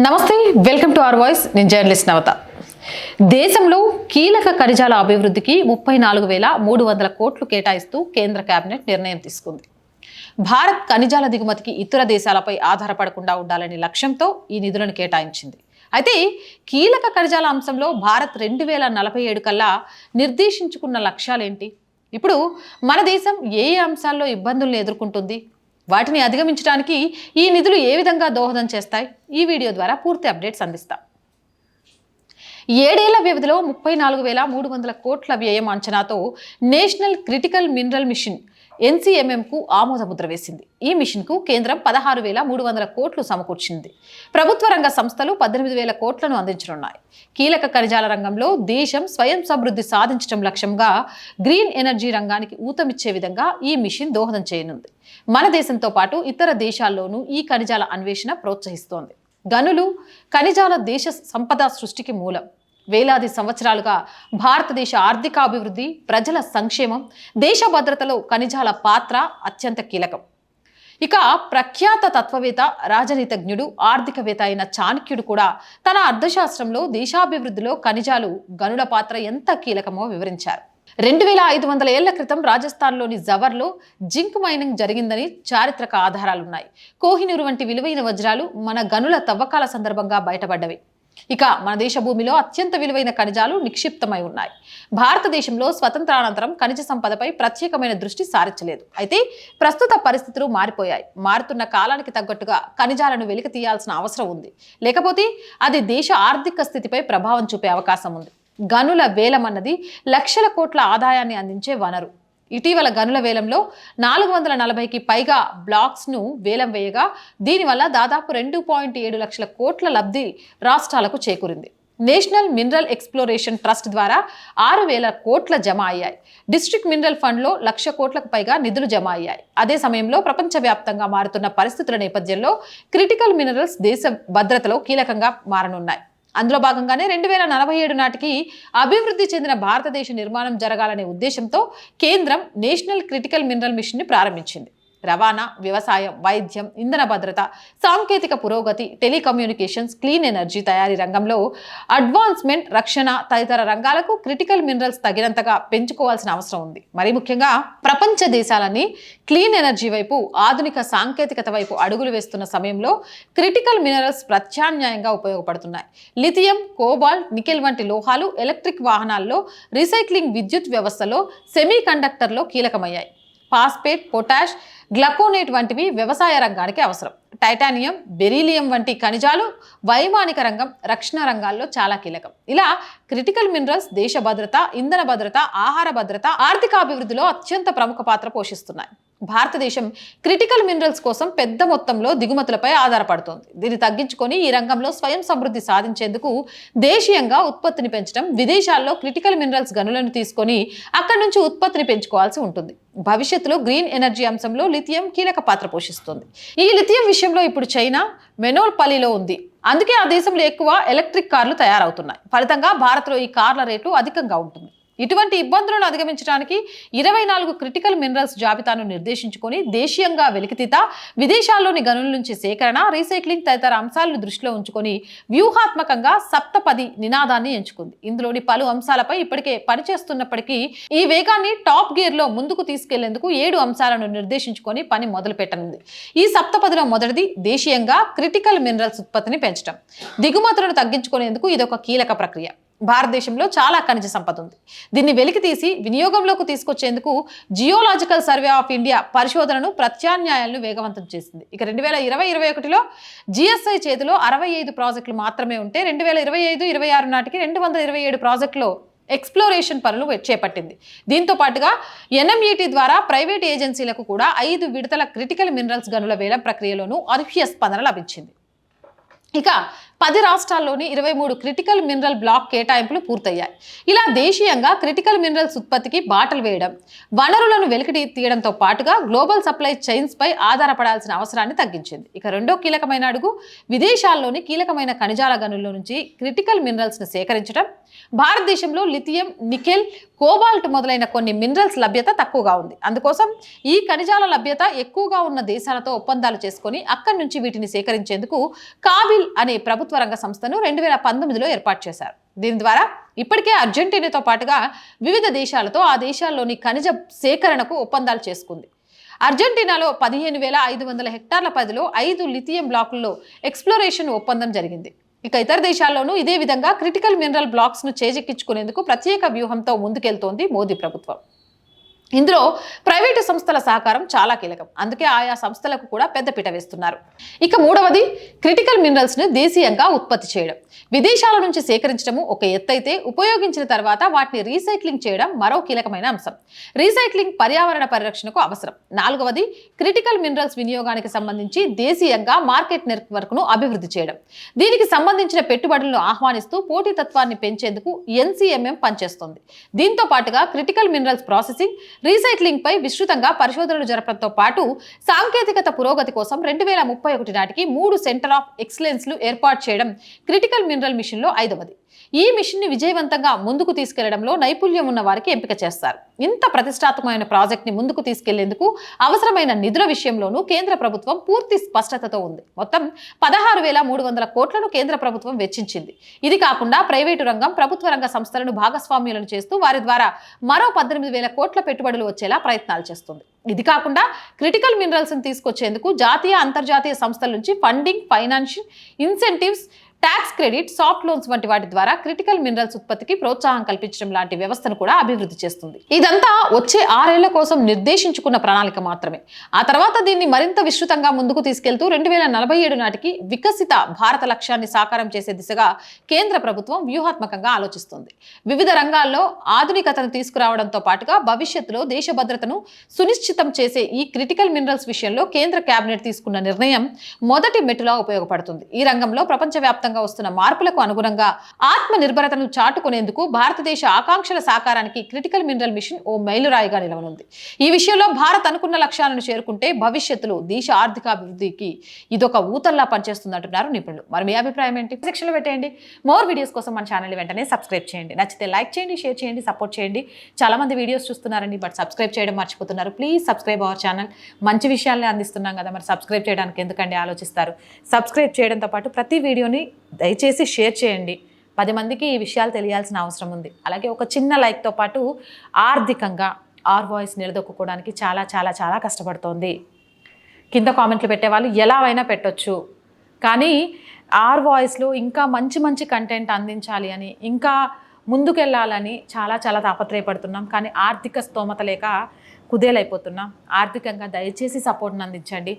నమస్తే welcome to our voice. నేను journalist నవత. దేశంలో కీలక ఖనిజాల అభివృద్ధికి ముప్పై నాలుగు వేల మూడు వందల కోట్లు కేటాయిస్తూ కేంద్ర కేబినెట్ నిర్ణయం తీసుకుంది. భారత్ ఖనిజాల దిగుమతికి ఇతర దేశాలపై ఆధారపడకుండా ఉండాలనే లక్ష్యంతో ఈ నిధులను కేటాయించింది. అయితే కీలక ఖనిజాల అంశంలో భారత్ రెండు వేల నలభై ఏడు కల్లా నిర్దేశించుకున్న లక్ష్యాలేంటి? ఇప్పుడు మన దేశం ఏ ఏ అంశాల్లో ఇబ్బందులను ఎదుర్కొంటుంది? వాటిని అధిగమించడానికి ఈ నిధులు ఏ విధంగా దోహదం చేస్తాయి? ఈ వీడియో ద్వారా పూర్తి అప్డేట్స్ అందిస్తాం. ఏడేళ్ళ వ్యవధిలో ముప్పై నాలుగు వేల మూడు వందల కోట్ల వ్యయం అంచనాతో నేషనల్ క్రిటికల్ మినరల్ మిషన్ ఎన్సీఎంఎంకు ఆమోదముద్ర వేసింది. ఈ మిషన్కు కేంద్రం పదహారు వేల మూడు వందల కోట్లు సమకూర్చింది. ప్రభుత్వ రంగ సంస్థలు పద్దెనిమిది వేల కోట్లను అందించనున్నాయి. కీలక ఖనిజాల రంగంలో దేశం స్వయం సమృద్ధి సాధించడం లక్ష్యంగా గ్రీన్ ఎనర్జీ రంగానికి ఊతమిచ్చే విధంగా ఈ మిషన్ దోహదం చేయనుంది. మన దేశంతో పాటు ఇతర దేశాల్లోనూ ఈ ఖనిజాల అన్వేషణ ప్రోత్సహిస్తోంది. గనులు ఖనిజాల దేశ సంపద సృష్టికి మూలం. వేలాది సంవత్సరాలుగా భారతదేశ ఆర్థికాభివృద్ధి ప్రజల సంక్షేమం దేశ భద్రతలో ఖనిజాల పాత్ర అత్యంత కీలకం. ఇక ప్రఖ్యాత తత్వవేత్త రాజనీతజ్ఞుడు ఆర్థికవేత్త అయిన చాణక్యుడు కూడా తన అర్థశాస్త్రంలో దేశాభివృద్ధిలో ఖనిజాలు గనుల పాత్ర ఎంత కీలకమో వివరించారు. రెండు వేల ఐదు వందల ఏళ్ళ క్రితం రాజస్థాన్లోని జవర్లో జింక్ మైనింగ్ జరిగిందని చారిత్రక ఆధారాలున్నాయి. కోహినూరు వంటి విలువైన వజ్రాలు మన గనుల తవ్వకాల సందర్భంగా బయటపడ్డవి. ఇక మన దేశ భూమిలో అత్యంత విలువైన ఖనిజాలు నిక్షిప్తమై ఉన్నాయి. భారతదేశంలో స్వతంత్రానంతరం ఖనిజ సంపదపై ప్రత్యేకమైన దృష్టి సారించలేదు. అయితే ప్రస్తుత పరిస్థితులు మారిపోయాయి. మారుతున్న కాలానికి తగ్గట్టుగా ఖనిజాలను వెలికి తీయాల్సిన అవసరం ఉంది. లేకపోతే అది దేశ ఆర్థిక స్థితిపై ప్రభావం చూపే అవకాశం ఉంది. గనుల వేలం అన్నది లక్షల కోట్ల ఆదాయాన్ని అందించే వనరు. ఇటీవల గనుల వేలంలో నాలుగు వందల నలభైకి పైగా బ్లాక్స్ను వేలం వేయగా దీనివల్ల దాదాపు రెండు పాయింట్ ఏడు లక్షల కోట్ల లబ్ధి రాష్ట్రాలకు చేకూరింది. నేషనల్ మినరల్ ఎక్స్ప్లోరేషన్ ట్రస్ట్ ద్వారా ఆరు వేల కోట్ల జమ అయ్యాయి. డిస్ట్రిక్ట్ మినరల్ ఫండ్లో లక్ష కోట్లకు పైగా నిధులు జమ అయ్యాయి. అదే సమయంలో ప్రపంచవ్యాప్తంగా మారుతున్న పరిస్థితుల నేపథ్యంలో క్రిటికల్ మినరల్స్ దేశ భద్రతలో కీలకంగా మారనున్నాయి. అందులో భాగంగానే రెండు వేల నలభై ఏడు నాటికి అభివృద్ధి చెందిన భారతదేశ నిర్మాణం జరగాలనే ఉద్దేశంతో కేంద్రం నేషనల్ క్రిటికల్ మినరల్ మిషన్ని ప్రారంభించింది. రవాణా వ్యవసాయం వైద్యం ఇంధన భద్రత సాంకేతిక పురోగతి టెలికమ్యూనికేషన్స్ క్లీన్ ఎనర్జీ తయారీ రంగంలో అడ్వాన్స్మెంట్ రక్షణ తదితర రంగాలకు క్రిటికల్ మినరల్స్ తగినంతగా పెంచుకోవాల్సిన అవసరం ఉంది. మరి ముఖ్యంగా ప్రపంచ దేశాలన్నీ క్లీన్ ఎనర్జీ వైపు ఆధునిక సాంకేతికత వైపు అడుగులు వేస్తున్న సమయంలో క్రిటికల్ మినరల్స్ ప్రత్యామ్నాయంగా ఉపయోగపడుతున్నాయి. లిథియం కోబాల్ట్ నికెల్ వంటి లోహాలు ఎలక్ట్రిక్ వాహనాల్లో రీసైక్లింగ్ విద్యుత్ వ్యవస్థలో సెమీ కండక్టర్లో కీలకమయ్యాయి. ఫాస్ఫేట్ పొటాష్ గ్లకోనేట్ వంటివి వ్యవసాయ రంగానికి అవసరం. టైటానియం బెరీలియం వంటి ఖనిజాలు వైమానిక రంగం రక్షణ రంగాల్లో చాలా కీలకం. ఇలా క్రిటికల్ మినరల్స్ దేశ భద్రత ఇంధన భద్రత ఆహార భద్రత ఆర్థిక అభివృద్ధిలో అత్యంత ప్రముఖ పాత్ర పోషిస్తున్నాయి. భారతదేశం క్రిటికల్ మినరల్స్ కోసం పెద్ద మొత్తంలో దిగుమతులపై ఆధారపడుతోంది. దీన్ని తగ్గించుకొని ఈ రంగంలో స్వయం సమృద్ధి సాధించేందుకు దేశీయంగా ఉత్పత్తిని పెంచడం విదేశాల్లో క్రిటికల్ మినరల్స్ గనులను తీసుకొని అక్కడి నుంచి ఉత్పత్తిని పెంచుకోవాల్సి ఉంటుంది. భవిష్యత్తులో గ్రీన్ ఎనర్జీ అంశంలో లిథియం కీలక పాత్ర పోషిస్తుంది. ఈ లిథియం విషయంలో ఇప్పుడు చైనా మెనోల్పల్లిలో ఉంది. అందుకే ఆ దేశంలో ఎక్కువ ఎలక్ట్రిక్ కార్లు తయారవుతున్నాయి. ఫలితంగా భారత్లో ఈ కార్ల రేటు అధికంగా ఉంటుంది. ఇటువంటి ఇబ్బందులను అధిగమించడానికి ఇరవై నాలుగు క్రిటికల్ మినరల్స్ జాబితాను నిర్దేశించుకొని దేశీయంగా వెలికితీత విదేశాల్లోని గనుల నుంచి సేకరణ రీసైక్లింగ్ తదితర అంశాలను దృష్టిలో ఉంచుకొని వ్యూహాత్మకంగా సప్తపది నినాదాన్ని ఎంచుకుంది. ఇందులోని పలు అంశాలపై ఇప్పటికే పనిచేస్తున్నప్పటికీ ఈ వేగాన్ని టాప్ గేర్లో ముందుకు తీసుకెళ్ళేందుకు ఏడు అంశాలను నిర్దేశించుకొని పని మొదలుపెట్టనుంది. ఈ సప్తపదిలో మొదటిది దేశీయంగా క్రిటికల్ మినరల్స్ ఉత్పత్తిని పెంచడం దిగుమతులను తగ్గించుకునేందుకు ఇదొక కీలక ప్రక్రియ. భారతదేశంలో చాలా ఖనిజ సంపద ఉంది. దీన్ని వెలికి తీసి వినియోగంలోకి తీసుకొచ్చేందుకు జియోలాజికల్ సర్వే ఆఫ్ ఇండియా పరిశోధనను ప్రత్యామ్నాయాలను వేగవంతం చేసింది. ఇక రెండు వేల ఇరవై ఇరవై ఒకటిలో జిఎస్ఐ చేతిలో అరవై ఐదు ప్రాజెక్టులు మాత్రమే ఉంటే రెండు వేల ఇరవై ఐదు ఇరవై ఆరు నాటికి రెండు వందల ఇరవై ఏడు ప్రాజెక్టులో ఎక్స్ప్లోరేషన్ పనులు చేపట్టింది. దీంతో పాటుగా ఎన్ఎంఈటీ ద్వారా ప్రైవేట్ ఏజెన్సీలకు కూడా ఐదు విడతల క్రిటికల్ మినరల్స్ గనుల వేలం ప్రక్రియలోనూ అనూహ్య స్పందన లభించింది. ఇక పది రాష్ట్రాల్లోని ఇరవై మూడు క్రిటికల్ మినరల్ బ్లాక్ కేటాయింపులు పూర్తయ్యాయి. ఇలా దేశీయంగా క్రిటికల్ మినరల్స్ ఉత్పత్తికి బాటలు వేయడం వనరులను వెలికి తీయడంతో పాటుగా గ్లోబల్ సప్లై చైన్స్ పై ఆధారపడాల్సిన అవసరాన్ని తగ్గించింది. ఇక రెండో కీలకమైన అడుగు విదేశాల్లోని కీలకమైన ఖనిజాల గనుల్లో నుంచి క్రిటికల్ మినరల్స్ను సేకరించడం. భారతదేశంలో లిథియం నికెల్ కోబాల్ట్ మొదలైన కొన్ని మినరల్స్ లభ్యత తక్కువగా ఉంది. అందుకోసం ఈ ఖనిజాల లభ్యత ఎక్కువగా ఉన్న దేశాలతో ఒప్పందాలు చేసుకొని అక్కడి నుంచి వీటిని సేకరించేందుకు కాబిల్ అనే ప్రభుత్వ రంగ సంస్థను రెండు వేల పంతొమ్మిదిలో ఏర్పాటు చేశారు. దీని ద్వారా ఇప్పటికే అర్జెంటీనాతో పాటుగా వివిధ దేశాలతో ఆ దేశాల్లోని ఖనిజ సేకరణకు ఒప్పందాలు చేసుకుంది. అర్జెంటీనాలో పదిహేను వేల ఐదు వందల హెక్టార్ల పరిధిలో ఐదు లిథియం బ్లాకుల్లో ఎక్స్ప్లోరేషన్ ఒప్పందం జరిగింది. ఇక ఇతర దేశాల్లోనూ ఇదే విధంగా క్రిటికల్ మినరల్ బ్లాక్స్ను చేజెక్కించుకునేందుకు ప్రత్యేక వ్యూహంతో ముందుకెళ్తోంది మోదీ ప్రభుత్వం. ఇందులో ప్రైవేటు సంస్థల సహకారం చాలా కీలకం. అందుకే ఆయా సంస్థలకు కూడా పెద్దపీట వేస్తున్నారు. ఇక మూడవది క్రిటికల్ మినరల్స్ను దేశీయంగా ఉత్పత్తి చేయడం. విదేశాల నుంచి సేకరించడము ఒక ఎత్తైతే ఉపయోగించిన తర్వాత వాటిని రీసైక్లింగ్ చేయడం మరో కీలకమైన అంశం. రీసైక్లింగ్ పర్యావరణ పరిరక్షణకు అవసరం. నాలుగవది క్రిటికల్ మినరల్స్ వినియోగానికి సంబంధించి దేశీయంగా మార్కెట్ నెట్వర్క్ను అభివృద్ధి చేయడం. దీనికి సంబంధించిన పెట్టుబడులను ఆహ్వానిస్తూ పోటీతత్వాన్ని పెంచేందుకు ఎన్సీఎంఎం పనిచేస్తోంది. దీంతో పాటుగా క్రిటికల్ మినరల్స్ ప్రాసెసింగ్ రీసైక్లింగ్ పై విస్తృతంగా పరిశోధనలు జరపడంతో పాటు సాంకేతికత పురోగతి కోసం రెండు వేల ముప్పై ఒకటి నాటికి మూడు సెంటర్ ఆఫ్ ఎక్సలెన్స్లు ఏర్పాటు చేయడం క్రిటికల్ మినరల్ మిషన్లో ఐదవది. ఈ మిషన్ని విజయవంతంగా ముందుకు తీసుకెళ్ళడంలో నైపుణ్యం ఉన్న వారికి ఎంపిక చేస్తారు. ఇంత ప్రతిష్టాత్మకమైన ప్రాజెక్ట్ని ముందుకు తీసుకెళ్ళేందుకు అవసరమైన నిధుల విషయంలోనూ కేంద్ర ప్రభుత్వం పూర్తి స్పష్టతతో ఉంది. మొత్తం పదహారు వేల మూడు వందల కోట్లను కేంద్ర ప్రభుత్వం వెచ్చించింది. ఇది కాకుండా ప్రైవేటు రంగం ప్రభుత్వ రంగ సంస్థలను భాగస్వామ్యులను చేస్తూ వారి ద్వారా మరో పద్దెనిమిది వేల కోట్ల పెట్టుబడులు వచ్చేలా ప్రయత్నాలు చేస్తుంది. ఇది కాకుండా క్రిటికల్ మినరల్స్ తీసుకొచ్చేందుకు జాతీయ అంతర్జాతీయ సంస్థల నుంచి funding financial incentives tax credit soft loans వంటి వాటి ద్వారా క్రిటికల్ మినరల్స్ ఉత్పత్తికి ప్రోత్సాహం కల్పించడం లాంటి వ్యవస్థను కూడా అభివృద్ధి చేస్తుంది. ఇదంతా వచ్చే ఆరేళ్ళ కోసం నిర్దేశించుకున్న ప్రణాళిక మాత్రమే. ఆ తర్వాత దీన్ని మరింత విస్తృతంగా ముందుకు తీసుకెళ్తూ రెండు వేల నలభై ఏడు నాటికి వికసిత భారత లక్ష్యాన్ని సాకారం చేసే దిశగా కేంద్ర ప్రభుత్వం వ్యూహాత్మకంగా ఆలోచిస్తుంది. వివిధ రంగాల్లో ఆధునికతను తీసుకురావడంతో పాటుగా భవిష్యత్తులో దేశ భద్రతను సునిశ్చితం చేసే ఈ క్రిటికల్ మినరల్స్ విషయంలో కేంద్ర కేబినెట్ తీసుకున్న నిర్ణయం మొదటి మెట్టులా ఉపయోగపడుతుంది. ఈ రంగంలో ప్రపంచవ్యాప్తంగా వస్తున్న మార్పులకు అనుగుణంగా ఆత్మ నిర్భరతను చాటుకునేందుకు భారతదేశ ఆకాంక్షల సాకారానికి క్రిటికల్ మినరల్ మిషన్ ఓ మైలురాయిగా నిలవనుంది. ఈ విషయంలో భారత్ అనుకున్న లక్ష్యాలను చేరుకుంటే భవిష్యత్తులో దేశ ఆర్థికాభివృద్ధికి ఇదొక ఊతల్లా పనిచేస్తుందంటున్నారు నిపుణులు. మరి మీ అభిప్రాయం ఏంటి? సెక్షన్లో పెట్టేయండి. మోర్ వీడియోస్ కోసం మన ఛానల్ వెంటనే సబ్స్క్రైబ్ చేయండి. నచ్చితే లైక్ చేయండి షేర్ చేయండి సపోర్ట్ చేయండి. చాలా మంది వీడియోస్ చూస్తున్నారండి బట్ సబ్స్క్రైబ్ చేయడం మర్చిపోతున్నారు. ప్లీజ్ సబ్స్క్రైబ్ అవర్ ఛానల్ మంచి విషయాలనే అందిస్తున్నాం కదా మరి సబ్స్క్రైబ్ చేయడానికి ఎందుకండి ఆలోచిస్తారు? సబ్స్క్రైబ్ చేయడంతో పాటు ప్రతి వీడియోని దయచేసి షేర్ చేయండి. పది మందికి ఈ విషయాలు తెలియాల్సిన అవసరం ఉంది. అలాగే ఒక చిన్న లైక్తో పాటు ఆర్థికంగా ఆర్ వాయిస్ నిలదొక్కుకోవడానికి చాలా చాలా చాలా కష్టపడుతోంది. కింద కామెంట్లు పెట్టేవాళ్ళు ఎలా అయినా పెట్టొచ్చు. కానీ ఆర్ వాయిస్లో ఇంకా మంచి మంచి కంటెంట్ అందించాలి అని ఇంకా ముందుకెళ్ళాలని చాలా చాలా తాపత్రయపడుతున్నాం. కానీ ఆర్థిక స్తోమత లేక కుదేలైపోతున్నాం. ఆర్థికంగా దయచేసి సపోర్ట్ని అందించండి.